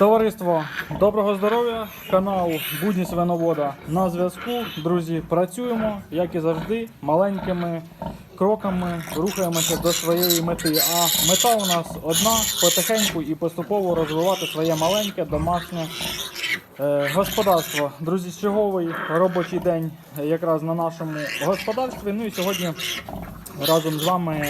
Товариство, доброго здоров'я! Канал Будні Свиновода на зв'язку. Друзі, працюємо, як і завжди, маленькими кроками рухаємося до своєї мети. А мета у нас одна потихеньку і поступово розвивати своє маленьке домашнє е, господарство. Друзі, черговий робочий день якраз на нашому господарстві. Ну і сьогодні разом з вами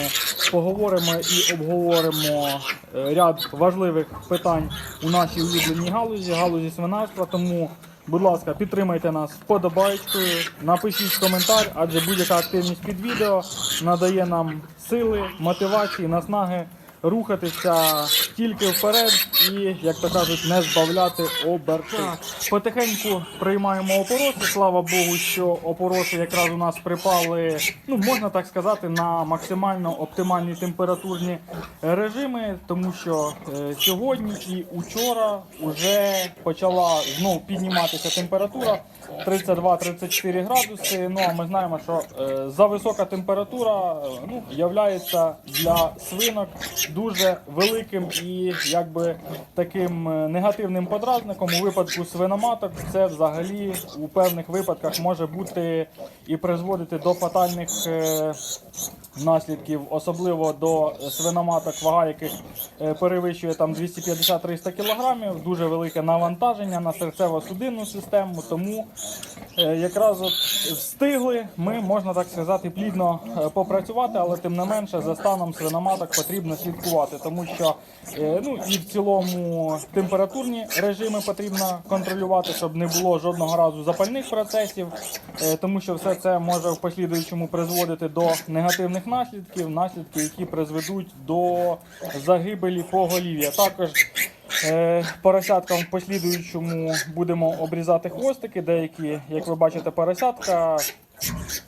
поговоримо і обговоримо е, ряд важливих питань у нашій улюбленій галузі, галузі свинарства. Тому, будь ласка, підтримайте нас вподобайкою, напишіть коментар, адже будь-яка активність під відео надає нам сили, мотивації, наснаги рухатися тільки вперед і, як то кажуть, не збавляти оберти. Потихеньку приймаємо опороси. Слава Богу, що опороси якраз у нас припали, ну можна так сказати, на максимально оптимальні температурні режими, тому що е, сьогодні і учора вже почала знов підніматися температура 32-34 градуси. Ну а ми знаємо, що е, за висока температура е, ну, являється для свинок дуже великим і якби таким е, негативним подразником. У випадку свиноматок це взагалі у певних випадках може бути і призводити до фатальних. е, Наслідків, особливо до свиноматок, вага яких е, перевищує там 250-300 кг, дуже велике навантаження на серцево-судинну систему. Тому якраз от встигли ми, можна так сказати, плідно попрацювати, але тим не менше за станом свиноматок потрібно слідкувати, тому що е, ну і в цілому температурні режими потрібно контролювати, щоб не було жодного разу запальних процесів, е, тому що все це може в послідуючому призводити до негативних наслідків, наслідки, які призведуть до загибелі поголів'я. Також Е, Поросяткам в послідуючому будемо обрізати хвостики. Деякі, як ви бачите, поросятка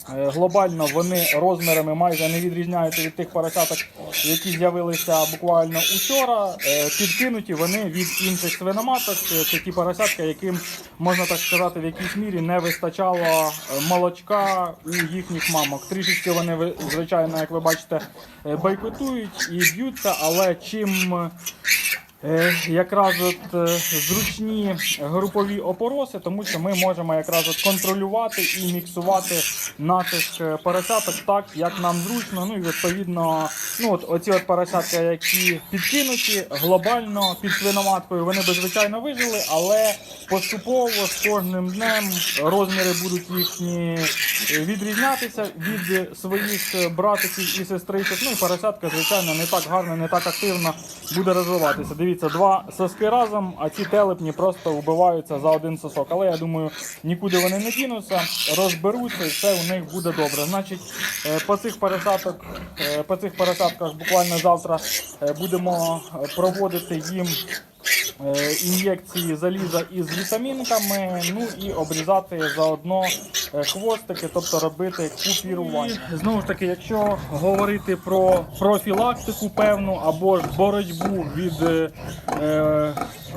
глобально вони розмірами майже не відрізняються від тих поросяток, які з'явилися буквально учора. Е, Підкинуті вони від інших свиноматок. Е, Це ті поросятка, яким можна так сказати, в якійсь мірі не вистачало е, молочка у їхніх мамок. Трішечки вони ви- звичайно, як ви бачите, е, бойкотують і б'ються, але чим Е, якраз от е, зручні групові опороси, тому що ми можемо якраз от контролювати і міксувати наших е, поросяток так, як нам зручно. Ну і відповідно, ну от оці от поросятка, які підкинуті глобально під свиноматкою, вони би звичайно вижили, але поступово з кожним днем розміри будуть їхні е, відрізнятися від своїх е, братиків і сестричок. Ну і поросятка, звичайно, не так гарно, не так активно буде розвиватися. Дивіться, два соски разом, а ці телепні просто вбиваються за один сосок. Але я думаю, нікуди вони не дінуться, розберуться і все у них буде добре. Значить, е, по цих поросяток, е, по цих пересадках буквально завтра е, будемо проводити їм. Е, Ін'єкції заліза із вітамінками, ну і обрізати заодно е, хвостики, тобто робити купірування. Знову ж таки, якщо говорити про профілактику певну або ж боротьбу від е, е,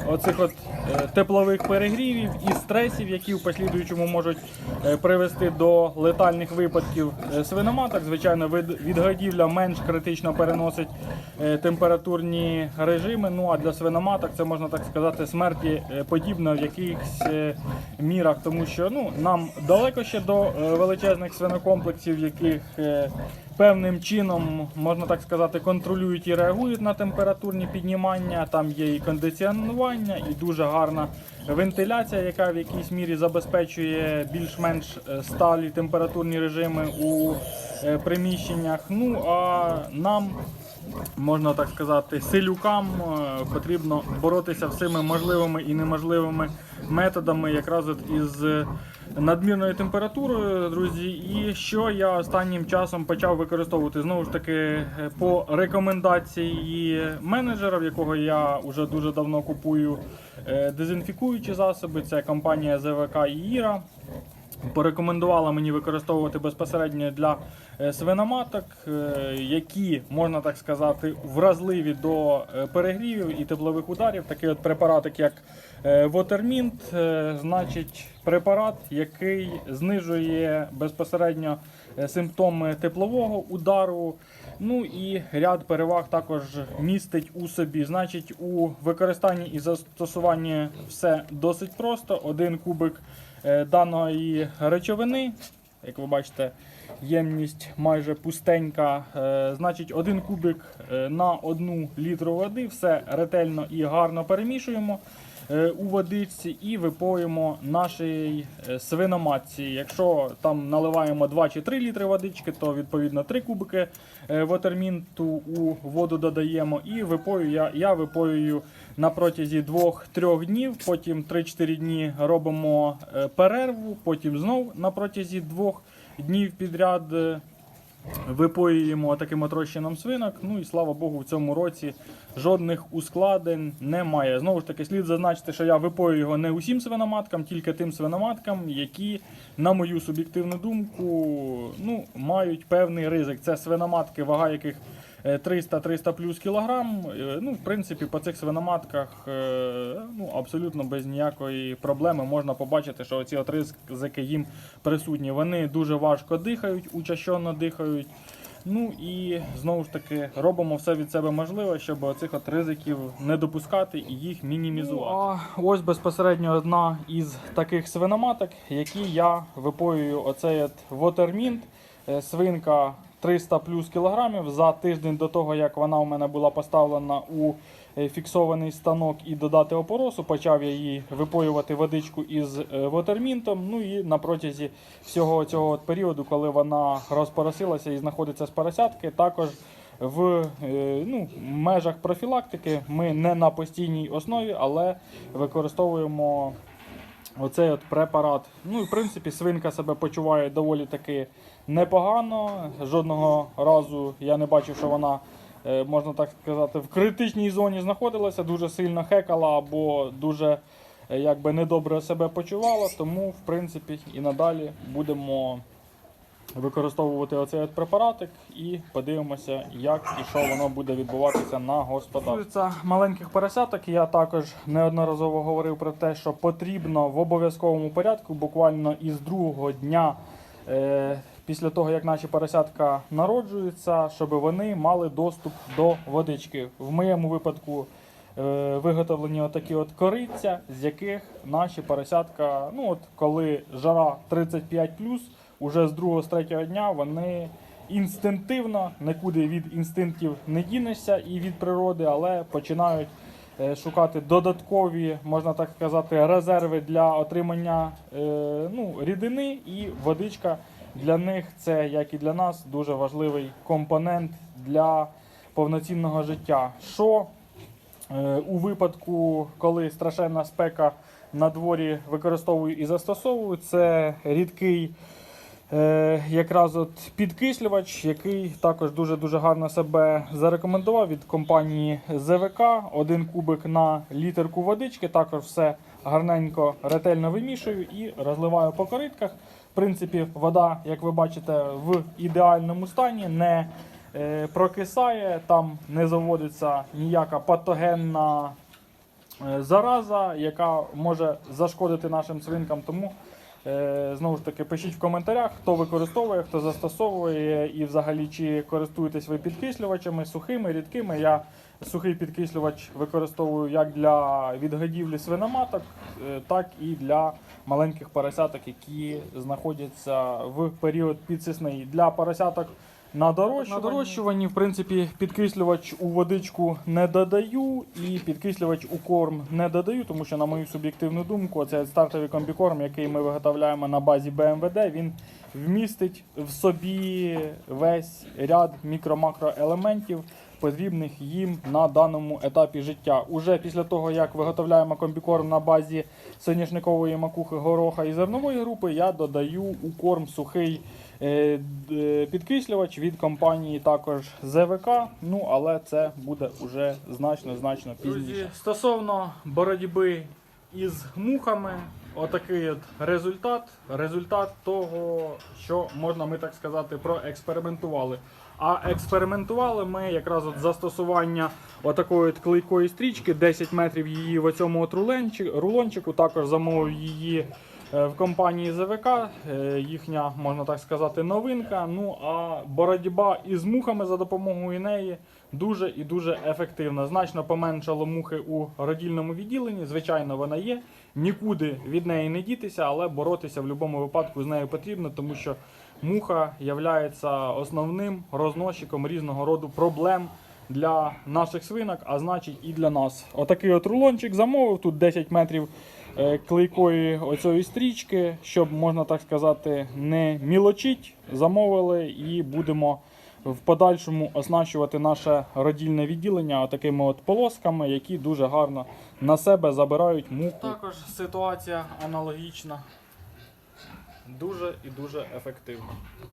оцих от е, теплових перегрівів і стресів, які в послідуючому можуть е, привести до летальних випадків е, свиноматок, звичайно, від- відгодівля менш критично переносить температурні режими. Ну а для свиноматок це можна так сказати смерті подібно в якихось мірах, тому що ну нам далеко ще до величезних свинокомплексів, яких певним чином можна так сказати контролюють і реагують на температурні піднімання. Там є і кондиціонування, і дуже гарна вентиляція, яка в якійсь мірі забезпечує більш-менш е, сталі температурні режими у е, приміщеннях. Ну а нам можна так сказати, селюкам е, потрібно боротися всіми можливими і неможливими методами, якраз із е, надмірною температурою, друзі. І що я останнім часом почав використовувати знову ж таки е, по рекомендації менеджера, в якого я вже дуже давно купую е, дезінфікуючі засоби. Це компанія ЗВК Іра порекомендувала мені використовувати безпосередньо для е, свиноматок, е, які, можна так сказати, вразливі до е, перегрівів і теплових ударів. Такий от препаратик, як е, значить препарат, який знижує безпосередньо симптоми теплового удару. Ну і ряд переваг також містить у собі. Значить, у використанні і застосуванні все досить просто. Один кубик даної речовини, як ви бачите, ємність майже пустенька. Е, Значить, один кубик е, на одну літру води. Все ретельно і гарно перемішуємо е, у водичці і випоїмо нашій е, свиноматці. Якщо там наливаємо 2 чи 3 літри водички, то відповідно 3 кубики е, вотермінту у воду додаємо і випою я, я випоюю на протязі 2-3 днів, потім 3-4 дні робимо е, перерву, потім знов на протязі 2 днів підряд. Випоюємо таким отрощеним свинок. Ну і слава Богу, в цьому році жодних ускладень немає. Знову ж таки, слід зазначити, що я випою його не усім свиноматкам, тільки тим свиноматкам, які, на мою суб'єктивну думку, ну, мають певний ризик. Це свиноматки, вага яких 300-300 плюс кілограм. Е, Ну, в принципі, по цих свиноматках е, ну, абсолютно без ніякої проблеми можна побачити, що ці от ризики їм присутні. Вони дуже важко дихають, учащенно дихають. Ну і знову ж таки робимо все від себе можливе, щоб оцих от ризиків не допускати і їх мінімізувати. а ось безпосередньо одна із таких свиноматок, які я випоюю оцей от. Е, Свинка 300 плюс кілограмів за тиждень до того, як вона у мене була поставлена у е, фіксований станок і додати опоросу, почав я її випоювати водичку із е, вотермінтом. Ну і на протязі всього цього періоду, коли вона розпоросилася і знаходиться з поросятки, також в е, ну, межах профілактики ми не на постійній основі, але використовуємо оцей от препарат. Ну і в принципі свинка себе почуває доволі таки непогано. Жодного разу я не бачив, що вона, е, можна так сказати, в критичній зоні знаходилася, дуже сильно хекала або дуже е, якби недобре себе почувала. Тому, в принципі, і надалі будемо використовувати оцей от препаратик і подивимося, як і що воно буде відбуватися на господарстві. маленьких поросяток. Я також неодноразово говорив про те, що потрібно в обов'язковому порядку, буквально із другого дня. Е, Після того, як наші поросятка народжуються, щоб вони мали доступ до водички. В моєму випадку е, виготовлені отакі от кориця, з яких наші поросятка, ну от коли жара 35 уже з другого з третього дня вони інстинктивно, нікуди від інстинктів не дінешся і від природи, але починають е, шукати додаткові, можна так сказати, резерви для отримання е, ну, рідини і водичка. Для них це, як і для нас, дуже важливий компонент для повноцінного життя. Що Е, У випадку, коли страшенна спека на дворі використовую і застосовую, це рідкий якраз от підкислювач, який також дуже-дуже гарно себе зарекомендував від компанії ЗВК. Один кубик на літерку водички. Також все гарненько, ретельно вимішую і розливаю по коритках. В принципі, вода, як ви бачите, в ідеальному стані. не е, прокисає, там не заводиться ніяка патогенна е, зараза, яка може зашкодити нашим свинкам. Тому е, знову ж таки пишіть в коментарях, хто використовує, хто застосовує і взагалі чи користуєтесь ви підкислювачами сухими, рідкими. Я сухий підкислювач використовую як для відгадівлі свиноматок, е, так і для маленьких поросяток, які знаходяться в період підсисний. Для поросяток на дорощуванні. В принципі, підкислювач у водичку не додаю, і підкислювач у корм не додаю, тому що, на мою суб'єктивну думку, це стартовий комбікорм, який ми виготовляємо на базі БМВД, він вмістить в собі весь ряд мікро-макроелементів, потрібних їм на даному етапі життя. Уже після того, як виготовляємо комбікорм на базі соняшникової макухи, гороха і зернової групи, я додаю у корм сухий е, підкислювач від компанії також ЗВК. Ну, але це буде уже значно значно пізніше. Стосовно боротьби із мухами, отакий от результат. Результат того, що можна ми так сказати, проекспериментували. А експериментували ми якраз от застосування отакої от клейкої стрічки, 10 метрів її в оцьому от рулончику. Також замовив її е, в компанії ЗВК. е, Їхня, можна так сказати, новинка. Ну а боротьба із мухами за допомогою неї дуже і дуже ефективна. Значно поменшало мухи у родільному відділенні. Звичайно, вона є. Нікуди від неї не дітися, але боротися в будь-якому випадку з нею потрібно, тому що муха є основним розносчиком різного роду проблем для наших свинок, а значить і для нас. Отакий от рулончик замовив, тут 10 метрів е, клейкої оцієї стрічки, щоб, можна так сказати, не мілочить. Замовили і будемо в подальшому оснащувати наше родільне відділення такими от полосками, які дуже гарно на себе забирають муху. Також ситуація аналогічна. Дуже і дуже ефективна.